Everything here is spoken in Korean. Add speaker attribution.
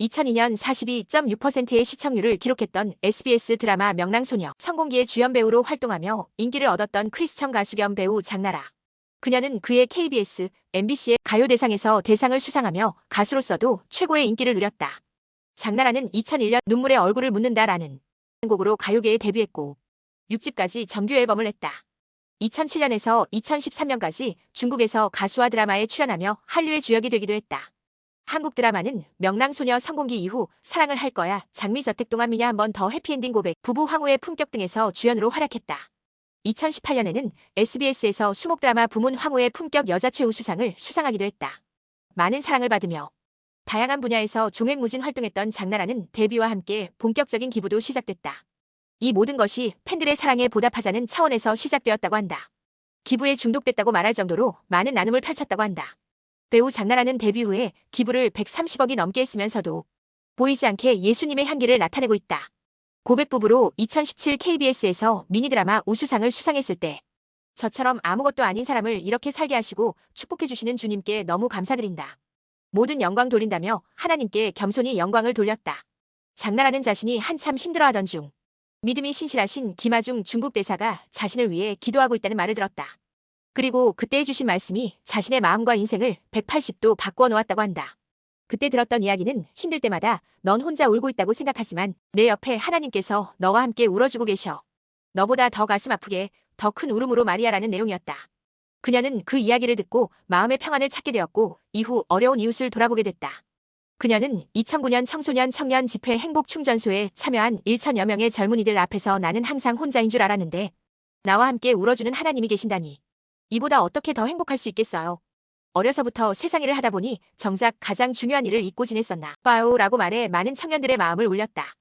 Speaker 1: 2002년 42.6%의 시청률을 기록했던 SBS 드라마 명랑소녀 성공기의 주연 배우로 활동하며 인기를 얻었던 크리스천 가수 겸 배우 장나라. 그녀는 그의 KBS, MBC의 가요대상에서 대상을 수상하며 가수로서도 최고의 인기를 누렸다. 장나라는 2001년 눈물의 얼굴을 묻는다라는 곡으로 가요계에 데뷔했고 6집까지 정규 앨범을 냈다. 2007년에서 2013년까지 중국에서 가수와 드라마에 출연하며 한류의 주역이 되기도 했다. 한국 드라마는 명랑소녀 성공기 이후 사랑을 할 거야, 장미저택 동안 미냐 한번 더 해피엔딩 고백, 부부 황후의 품격 등에서 주연으로 활약했다. 2018년에는 SBS에서 수목 드라마 부문 황후의 품격 여자 최우 수상을 수상하기도 했다. 많은 사랑을 받으며 다양한 분야에서 종횡무진 활동했던 장나라는 데뷔와 함께 본격적인 기부도 시작됐다. 이 모든 것이 팬들의 사랑에 보답하자는 차원에서 시작되었다고 한다. 기부에 중독됐다고 말할 정도로 많은 나눔을 펼쳤다고 한다. 배우 장나라는 데뷔 후에 기부를 130억이 넘게 했으면서도 보이지 않게 예수님의 향기를 나타내고 있다. 고백부부로 2017 KBS에서 미니드라마 우수상을 수상했을 때 저처럼 아무것도 아닌 사람을 이렇게 살게 하시고 축복해주시는 주님께 너무 감사드린다. 모든 영광 돌린다며 하나님께 겸손히 영광을 돌렸다. 장나라는 자신이 한참 힘들어하던 중 믿음이 신실하신 김하중 중국 대사가 자신을 위해 기도하고 있다는 말을 들었다. 그리고 그때 해주신 말씀이 자신의 마음과 인생을 180도 바꾸어 놓았다고 한다. 그때 들었던 이야기는 힘들 때마다 넌 혼자 울고 있다고 생각하지만 내 옆에 하나님께서 너와 함께 울어주고 계셔. 너보다 더 가슴 아프게 더 큰 울음으로 말이야라는 내용이었다. 그녀는 그 이야기를 듣고 마음의 평안을 찾게 되었고 이후 어려운 이웃을 돌아보게 됐다. 그녀는 2009년 청소년 청년 집회 행복 충전소에 참여한 1천여 명의 젊은이들 앞에서 나는 항상 혼자인 줄 알았는데 나와 함께 울어주는 하나님이 계신다니. 이보다 어떻게 더 행복할 수 있겠어요. 어려서부터 세상 일을 하다 보니 정작 가장 중요한 일을 잊고 지냈었나. 빠오라고 말해 많은 청년들의 마음을 울렸다.